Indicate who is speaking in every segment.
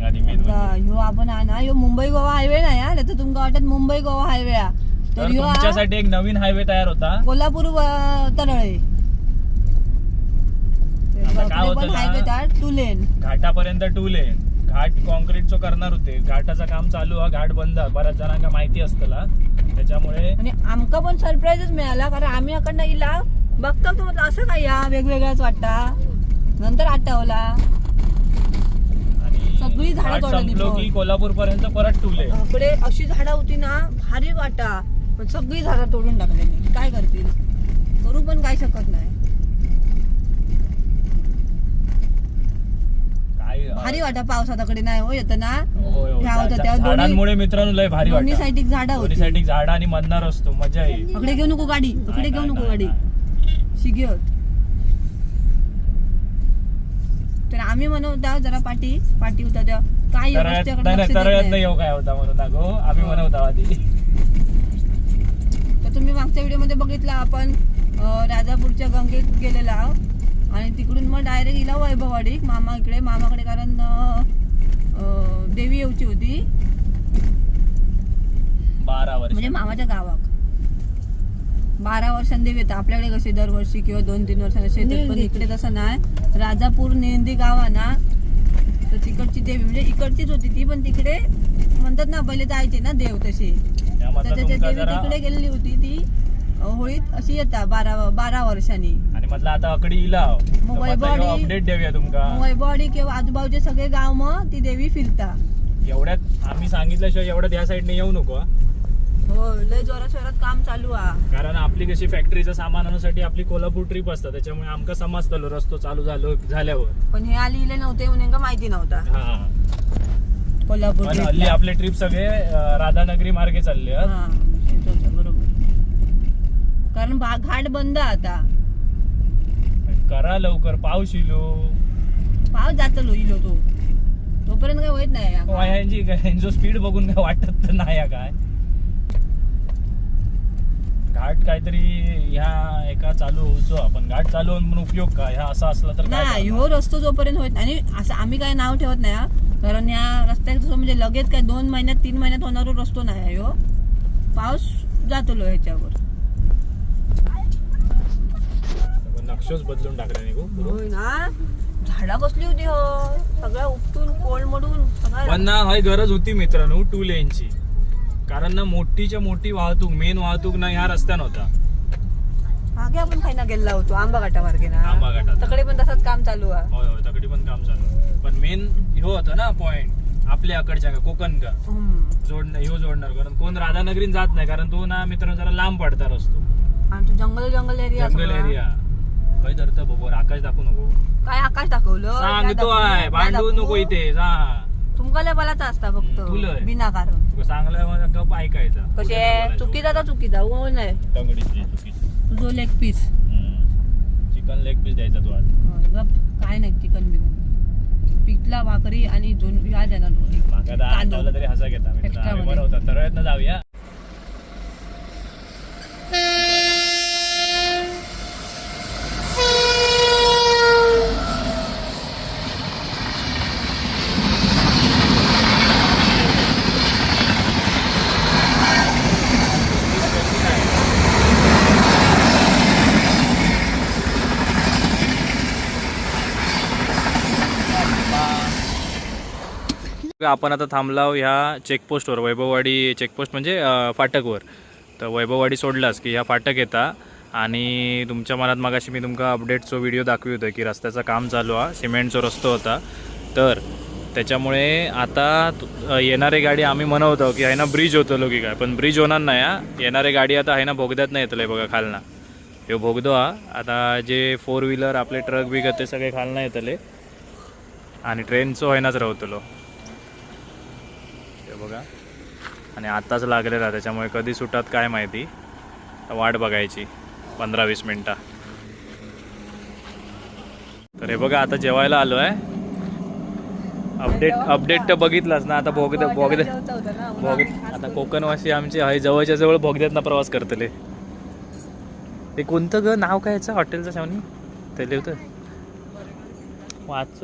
Speaker 1: सांग
Speaker 2: आता ह्यो आपण हा ना ह्यो मुंबई गोवा हायवे नाही हा. तर तुमका वाटत मुंबई गोवा हायवे हा.
Speaker 1: तर
Speaker 2: तर ह्यो हा
Speaker 1: तुमच्यासाठी एक नवीन हायवे तयार होता.
Speaker 2: कोल्हापूर व- तरळे.
Speaker 1: आता काय होतं ना?
Speaker 2: Highway two lane.
Speaker 1: घाटापर्यंत two lane. घाट कॉन्क्रीटचं करणार होते. घाटाचं काम चालू हा घाट बंद. हा. बऱ्याच जणांना माहिती असतला त्याच्यामुळे
Speaker 2: आणि आमका पण सरप्राईजच मिळाला कारण आम्ही अकडनं इला बघतो तो म्हटलं असं काय या वेगवेगळाच वाटता. नंतर आठवला. सगळी झाडं तोडली
Speaker 1: संपलो
Speaker 2: पण.
Speaker 1: की कोल्हापूर पर्यंत परत टू लेन
Speaker 2: इकडे अशी झाडं होती ना भारी वाटा. पण सगळी झाडं तोडून टाकलेली काय करतील? करू पण काय शकत नाही.
Speaker 1: काय
Speaker 2: भारी वाटा पावसाताकडे नाही हो येतं ना?
Speaker 1: होय, होय.
Speaker 2: ह्या होत्या
Speaker 1: झा-
Speaker 2: त्या दोन्ही-
Speaker 1: झाडांमुळे मित्रांनो लय भारी
Speaker 2: दोन्ही
Speaker 1: वाटतं
Speaker 2: साईड झाडं
Speaker 1: दोन्ही
Speaker 2: होती.
Speaker 1: साईड झाडा आणि मधणार असतो मजा येईल.
Speaker 2: इकडे घेऊ नको गाडी इकडे घेऊ नको गाडी. शिगे होत तर आम्ही म्हणवता जरा पाठी पाठी होता त्या काय.
Speaker 1: येऊ काय होता म्हणून अगो आम्ही
Speaker 2: हो.
Speaker 1: म्हणत होता आधी
Speaker 2: तर तुम्ही मागच्या व्हिडिओमध्ये बघितला आपण राजापूरच्या गंगेत गेलेला. आणि तिकडून मग डायरेक्ट गेला वैभववाडी मामा इकडे मामाकडे कारण देवी येऊची होती
Speaker 1: बारा वर्ष
Speaker 2: म्हणजे मामाच्या गावाक बारा वर्षांनी देवी येतात आपल्याकडे कसे दरवर्षी किंवा दोन तीन वर्षांनी पण इकडे तसं नाही. राजापूर नेंदी गाव आहे ना तर तिकडची देवी म्हणजे इकडचीच होती ती पण तिकडे म्हणतात ना पहिले जायचे ना देव तसे.
Speaker 1: त्यामधला
Speaker 2: तर त्याच्या देवी तिकडे गेलेली होती ती होळीत अशी येतात बारा बारा वर्षांनी.
Speaker 1: आणि म्हटलं आता अकडी इला
Speaker 2: मग वैभववाडी-
Speaker 1: अपडेट देऊया तुमका.
Speaker 2: वैभववाडी किंवा आजूबाजूचे सगळे गाव मग ती देवी फिरता.
Speaker 1: एवढ्यात आम्ही सांगितल्याशिवाय एवढ्यात या साईडने येऊ नको हा.
Speaker 2: हो लय जोरात जोरात काम चालू आहे
Speaker 1: कारण आपली कशी फॅक्टरीचं सामान आणण्यासाठी आपली कोल्हापूर ट्रिप असतात त्याच्यामुळे आमका समजतलो रस्तो चालू झालो झाल्यावर
Speaker 2: पण हे आली इले नव्हते म्हणून का माहिती नव्हता
Speaker 1: हा
Speaker 2: कोल्हापूर
Speaker 1: पण हल्ली. आपले ट्रिप सगळे अं, राधानगरी मार्गे चालले आहेत.
Speaker 2: हा, तेच होतं, बरोबर कारण भा- घाट बंद आहे आता
Speaker 1: करा लवकर पाऊस इलो
Speaker 2: पाऊस जातलो इलो तो तोपर्यंत काय होत नाही.
Speaker 1: ह्यांची ह्यांचं स्पीड बघून काय वाटत तर नाही हा काय घाट काहीतरी ह्या एका चालू होऊचो आपण. घाट चालू होऊन उपयोग काय? ह्या असा असला तर
Speaker 2: नाही? ह्यो रस्तो जोपर्यंत होत आणि असं आम्ही काय नाव ठेवत नाही हा. कारण या रस्त्याचं म्हणजे लगेच काय दोन महिन्यात तीन महिन्यात होणारा रस्तो नाही आहे ह्यो. पाऊस जातलो ह्याच्यावर.
Speaker 1: नक्षच बदलून टाकला
Speaker 2: होय ना? झाडा कसली होती हो? सगळ्या उपटून कोल मडून
Speaker 1: पण ना ही गरज होती मित्रांनो टू लेनची. कारण ना मोठीच्या मोठी वाहतूक मेन वाहतूक ना ह्या रस्त्यानं होता
Speaker 2: मागे आपण खायला गेला होतो आंबा घाटा मार्गे ना
Speaker 1: आंबा घाटात.
Speaker 2: तकडे पण तसंच काम चालू आहे
Speaker 1: होय होय तकडी पण काम चालू. पण मेन ह्यो होता ना पॉइंट आपल्या अकडच्या का कोकण का
Speaker 2: हम्म.
Speaker 1: जोडणं ह्यो जोडणार कारण कोण राधानगरीन जात नाही कारण तो ना मित्रांनो जरा लांब पडता रस्तो
Speaker 2: आणि तो जंगल जंगल एरिया
Speaker 1: जंगल एरिया काय धरतं बघ आकाश दाखवू नको
Speaker 2: काय आकाश दाखवलं
Speaker 1: सांगतो? आहे भांडू? नको इथे जा
Speaker 2: तुमका लय बलाचा असता फक्त. बिना कारण
Speaker 1: तुका चांगलं मला गप ऐकायचा.
Speaker 2: कसे चुकीचा तर चुकीचा. हो नाही.
Speaker 1: तंगडीची चुकीची.
Speaker 2: तुझो leg piece
Speaker 1: chicken leg piece द्यायचा तू आज.
Speaker 2: काय नाही चिकन बिकन. पिठला भाकरी आणि दोन या देणार
Speaker 1: मागा दहा
Speaker 2: तांदूळ.
Speaker 1: तरी हसा घेता मित्र आम्ही. बनवतात. तर जाऊया. आपण आता थांबलाव ह्या चेकपोस्टवर वैभववाडी चेकपोस्ट म्हणजे फाटकवर. तर वैभववाडी सोडलास की ह्या फाटक येता आणि तुमच्या मनात मागाशी मी तुमका अपडेटचो व्हिडिओ दाखवी होतो की रस्त्याचं काम चालू आहे सिमेंटचो रस्तो होता. तर त्याच्यामुळे आता तु- येणारी गाडी आम्ही म्हणवतो की आहे ना ब्रिज होतलो की काय? पण ब्रिज होणार नाही हा. येणारी गाडी आता आहे ना भोगद्यात नाही येतलं बघा खालना. ह्यो भोगदो हा. आता जे फोर व्हीलर आपले ट्रक बिक ते सगळे खालना येतले. आणि ट्रेनचो हैनाच रावतलो राहतलो. बघा. आणि आत्ताच लागलेला त्याच्यामुळे कधी सुटात काय माहिती. वाट बघायची पंधरा वीस मिनटं. तर हे बघा आता जेवायला आलो आहे. अपडेट अपडेट तर बघितलाच ना आता बोगद बोगद बोगद आता कोकणवासी आमचे आहे जवळच्या जवळ बोगद्यातनं प्रवास करतले. ते कोणतं ग? नाव काय याचं? हॉटेलचं शावनी? ते लिहितं वाच.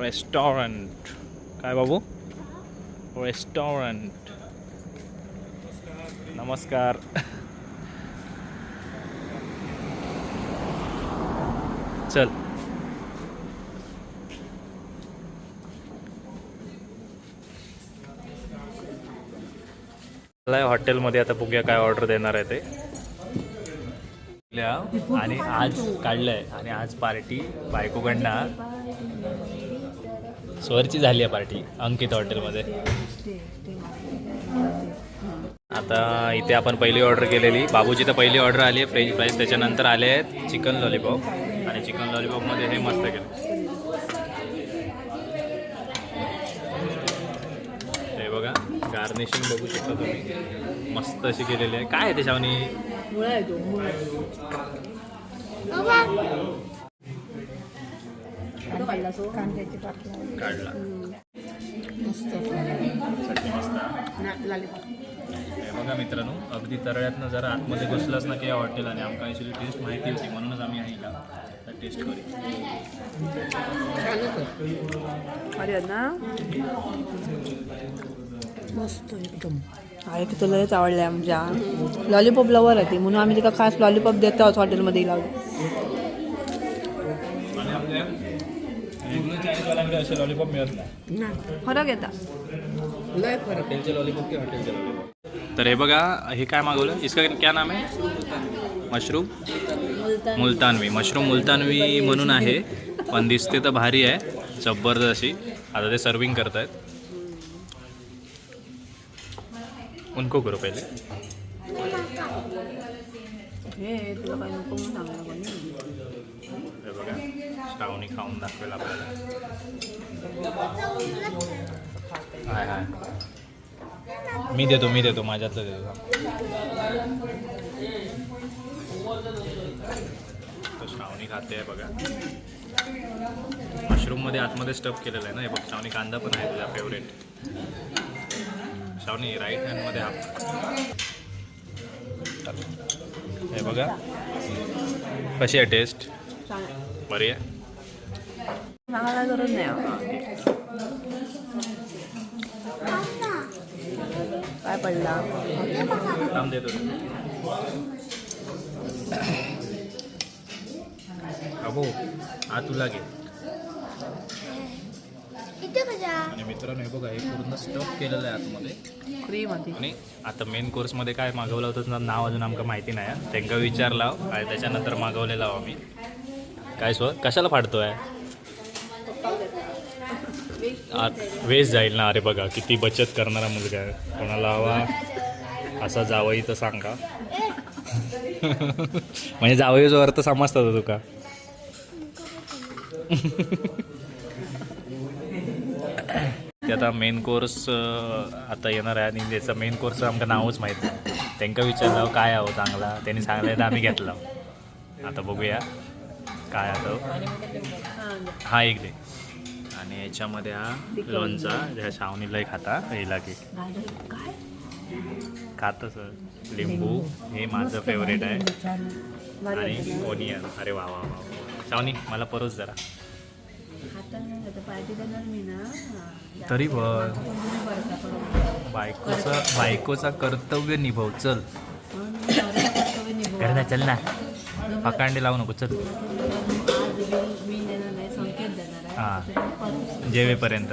Speaker 1: रेस्टॉरंट. काय बाबू? रेस्टॉरंट नमस्कार. चल. मला हॉटेलमध्ये आता बघूया काय ऑर्डर देणार आहे ते. आणि आज काढलंय आणि आज पार्टी बायकोकडनं. स्वरची झाली आहे पार्टी अंकित हॉटेलमध्ये. आता इथे आपण पहिली ऑर्डर केलेली. बाबूची तर पहिली ऑर्डर आली आहे. फ्रेंच फ्राईज त्याच्यानंतर आले आहेत चिकन लॉलीपॉप आणि चिकन लॉलीपॉपमध्ये हे मस्त केलं. हे बघा गार्निशिंग बघू शकता तुम्ही. मस्त अशी केलेली आहे. काय आहे
Speaker 2: मुळा काढला कांद्याची
Speaker 1: काढला.
Speaker 2: मस्त.
Speaker 1: बघा मित्रांनो अगदी तळ्यातनं जरा आतमध्ये घुसलाच ना की या हॉटेल आणि आमका याची टेस्ट माहिती होती म्हणूनच आम्ही आईला टेस्ट करू
Speaker 2: अरे ना मस्त एकदम. आहे की तुला लयच आवडले आमच्या. लॉलीपॉप लवर आहे ती म्हणून आम्ही तिका खास लॉलीपॉप देतो आहोत हॉटेलमध्ये लावलं
Speaker 1: चायनीजवाल्याकडे असे लॉलीपॉप मिळत नाही.
Speaker 2: फरक येतात.
Speaker 1: हॉटेलचे लॉलीपॉप की हॉटेलचे लॉलीपॉप तर हे बघा हे काय मागवलं? इसका क्या नाम आहे? मशरूम? मुलतानवी. मशरूम मुलतानवी म्हणून आहे. पण दिसते तर भारी आहे. जबरदस्त. अशी आता ते सर्विंग करत आहेत उनको करू पहिले.
Speaker 2: हे तुला काही नको
Speaker 1: हे बघा श्रावणी खाऊन दाखवेल आपल्याला. हाय हाय. मी देतो मी देतो माझ्यातलं देतो. तो श्रावणी खाते आहे बघा. मशरूममध्ये आतमध्ये स्टफ केलेलं आहे ना हे बघ श्रावणी कांदा पण आहे तुझा फेवरेट श्रावणी राईट हँडमध्ये हा. हे बघा. कशी आहे टेस्ट
Speaker 2: छान आहे.
Speaker 1: बरी आहे
Speaker 2: सांगायला गरज नाही आहे. काय पडला
Speaker 1: थांब देतो अबो हा तुला घे. आणि मित्रांनो हे बघा हे पूर्ण स्टफ केलेलं आहे आतमध्ये.
Speaker 2: फ्री मध्ये.
Speaker 1: आणि आता मेन कोर्समध्ये काय मागवलं होतं नाव अजून आमका माहिती नाही त्यांना विचारला आणि त्याच्यानंतर मागवलेला आहो आम्ही. काय स्व कशाला फाडतोय? वेस्ट जाईल ना अरे बघा किती बचत करणारा मुलगा आहे. कोणाला हवा असा जावई तर सांगा. म्हणजे जावई जो अर्थ समजतात तुका. ते आता मेन कोर्स आता येणार आहे आणि त्याचा मेन कोर्स आमचं नावच माहीत नाही. त्यांना विचारलं काय आहो चांगला? त्यांनी सांगलं तर आम्ही घेतलं. आता बघूया. काय आता? हा एक दे आणि याच्यामध्ये हा लोणचा ह्या शावणीलाही खाता हिला की खातं सर. लिंबू हे माझं फेवरेट आहे. आणि ओनियन अरे वा वा वा. शावणी मला परोस जरा. तरी बायकोचा बायकोचा कर्तव्य निभव. चल. चल ना. पकांडे लावू नको चल.
Speaker 2: मी देणार नाही संकेत देणार आहे
Speaker 1: हां जेवेपर्यंत.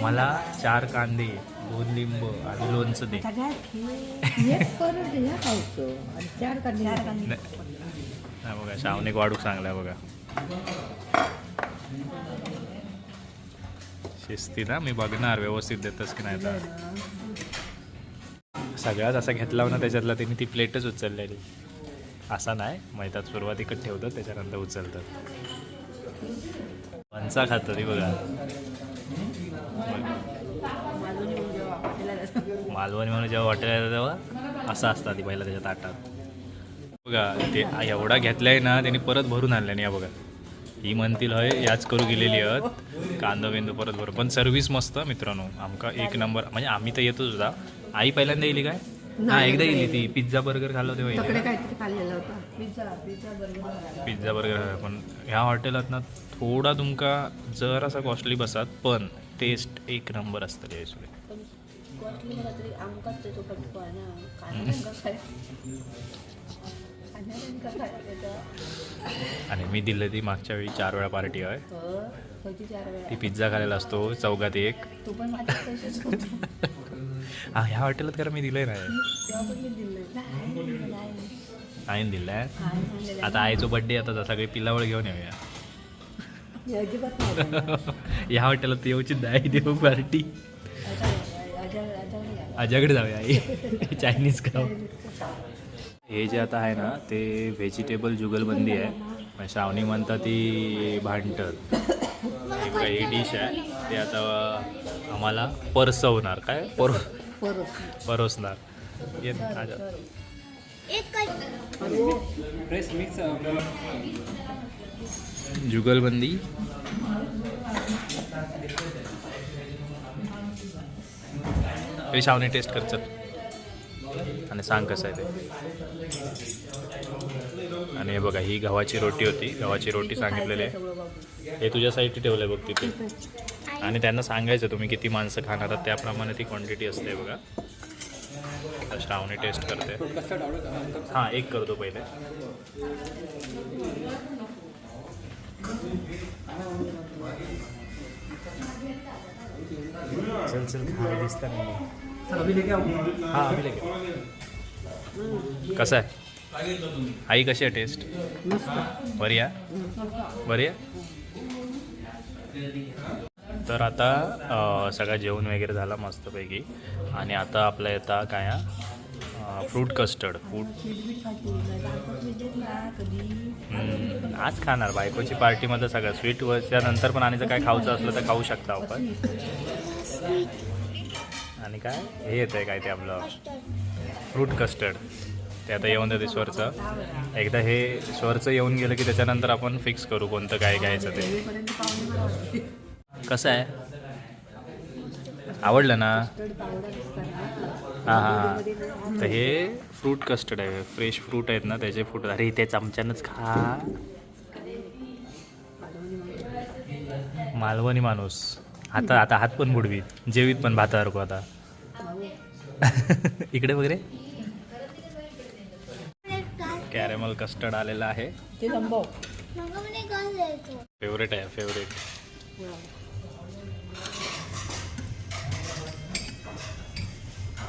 Speaker 1: मला चार कांदे दोन लिंब आणि लोणचं दे.
Speaker 2: चार काढले
Speaker 1: नाही नाही बघा शावनिक वाढूक चांगला आहे बघा. शिस्ती ना मी बघणार व्यवस्थित देतस की नाही तर सगळ्यात असा घेतला ना त्याच्यातला त्यांनी ती प्लेटच उचललेली. असा नाही. मैदात सुरुवातीकडे ठेवतात त्याच्यानंतर उचलतात पंचा खातो ती बघा. मालवणी म्हणून जेव्हा हॉटेल येतं तेव्हा असं असतं ती पहिला त्याच्या ताटात बघा ते एवढा घेतलाय ना त्यांनी परत भरून आणलं नाही या बघा. ही म्हणतील हय याच करू गेलेली आहेत. कांदा बिंदू परत भरून पण सर्व्हिस मस्त मित्रांनो आमका एक नंबर म्हणजे आम्ही तर येतोच सुद्धा आई पहिल्यांदा येईल काय? हा एकदा येईल. ती. पिझ्झा बर्गर खाल्लं तेव्हा येईल
Speaker 2: काहीतरी खाल्लेला होता. Pizza pizza burger
Speaker 1: pizza burger पण ह्या हॉटेलात ना थोडा तुमका जर असा कॉस्टली बसात पण टेस्ट एक नंबर असतं यायसुले
Speaker 2: पण कॉस्टली मला तरी आमकाच त्याचो फटको आहे? ना खाण्याऱ्यांका काय खाण्याऱ्यांका काय त्याचा
Speaker 1: आणि मी दिलं ती मागच्या वेळी चार वेळा पार्टी आहे.
Speaker 2: तर खयची चार वेळा.
Speaker 1: ती पिझ्झा खायला असतो चौकात एक.
Speaker 2: तू पण माझ्या होतो.
Speaker 1: ह्या हॉटेलात खरं मी दिलंय नाही
Speaker 2: नाही
Speaker 1: आईन दिलाय. आता आईचा बड्डे आता सगळे पिलावळ घेऊन येऊया
Speaker 2: मी अजिबात नाही जाणार.
Speaker 1: या हॉटेलात येऊची आई देऊ पार्टी. आज्याकडे जाऊया आई चायनीज खाऊ हे जे आता आहे ना ते व्हेजिटेबल जुगलबंदी आहे श्रावणी म्हणता ती भांडत ही डिश आहे ते आता आम्हाला परसवणार काय पर. परोसणार. ये जुगलबंदी. हे श्रावणी टेस्ट कर चल. आणि सांग कसं आहे ते. आणि हे बघा ही गव्हाची रोटी होती. गव्हाची रोटी सांगितलेली आहे. हे तुझ्या साईडची ठेवलं आहे बघ तिथे. आणि त्यांना सांगायचं तुम्ही किती माणसं खाणार आहात त्याप्रमाणे ती क्वांटिटी असते बघा. आता श्रावणी टेस्ट करते. हां एक करतो पहिले. चल चल खाली दिसता नाही. हां कसं आहे? आई कशी आहे टेस्ट बरी आहे? बरी आहे? तर आता सगळं जेवण वगैरे झालं मस्तपैकी. आणि आता आपलं येतं काय फ्रूट कस्टर्ड फ्रूट आज खाणार बायकोची पार्टीमध्ये सगळं. स्वीट नंतर पण आणि जर काय खाऊचं असलं तर खाऊ शकता आपण. आणि काय? हे येतं आहे काय ते आपलं? फ्रूट कस्टर्ड ते आता येऊन देते स्वरचं. एकदा हे स्वरचं येऊन गेलं की त्याच्यानंतर आपण फिक्स करू कोणतं काय घ्यायचं ते. कसं आहे? आवडलं ना? हां हां तर हे फ्रूट कस्टर्ड आहे. फ्रेश फ्रूट आहेत ना त्याचे फ्रूट अरे ते चमच्यानंच खा. मालवणी माणूस. आता आता हात पण बुडवीत जेवीत पण भातासारखो आता. इकडे वगैरे? कॅरेमल कस्टर्ड आलेलं आहे. फेवरेट आहे फेवरेट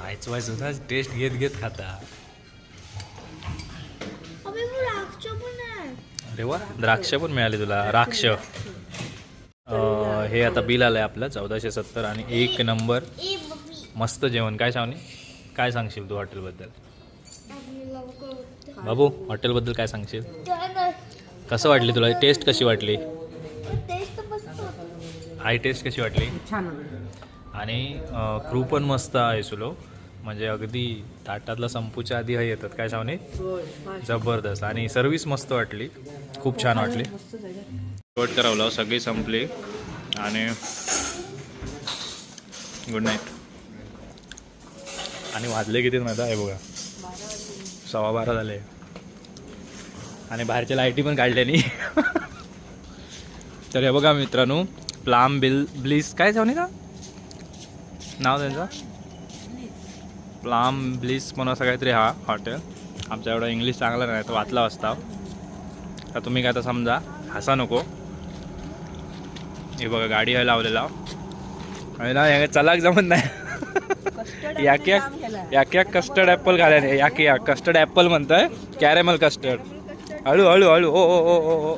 Speaker 1: आयच वायच होता टेस्ट घेत घेत खाता. अरे वा द्राक्ष पण मिळाली तुला. राक्ष हे आता बिल आलंय आपलं चौदाशे सत्तर आणि एक नंबर. मस्त जेवण. काय सांगणे काय सांगशील तू हॉटेलबद्दल? बाबू हॉटेलबद्दल काय सांगशील? कसं वाटली तुला? टेस्ट कशी वाटली? आई टेस्ट कशी वाटली?
Speaker 2: छान
Speaker 1: आणि क्रू पण मस्त आहे सुलो. म्हणजे अगदी ताटातला संपूच्या आधी हे येतात काय सांगणे जबरदस्त. आणि सर्विस मस्त वाटली. खूप छान वाटली.
Speaker 2: मस्त जागा
Speaker 1: शेवट करावलं सगळी संपली. आणि गुड नाईट आणि वाजले किती माहिती आहे बघा. सव्वा बारा झाले. आणि बाहेरच्या लाईटी पण काढल्या नाही. तर हे बघा मित्रांनो प्लाम बिल ब्लिस काय का नाव त्यांचं? प्लाम ब्लिस म्हणून असं काहीतरी हा हॉटेल आमच्या एवढा इंग्लिश चांगला नाही तो वाचला असता तर तुम्ही काय तर समजा हसा नको. हे बघा गाडी आहे लावलेला. आणि ना या चलाक जमत नाही. याक याक कस्टर्ड ॲपल घालायने याक याक कस्टर्ड ॲपल म्हणतंय कॅरेमल कस्टर्ड हळू हळू हळू. ओ ओ ओ ओ.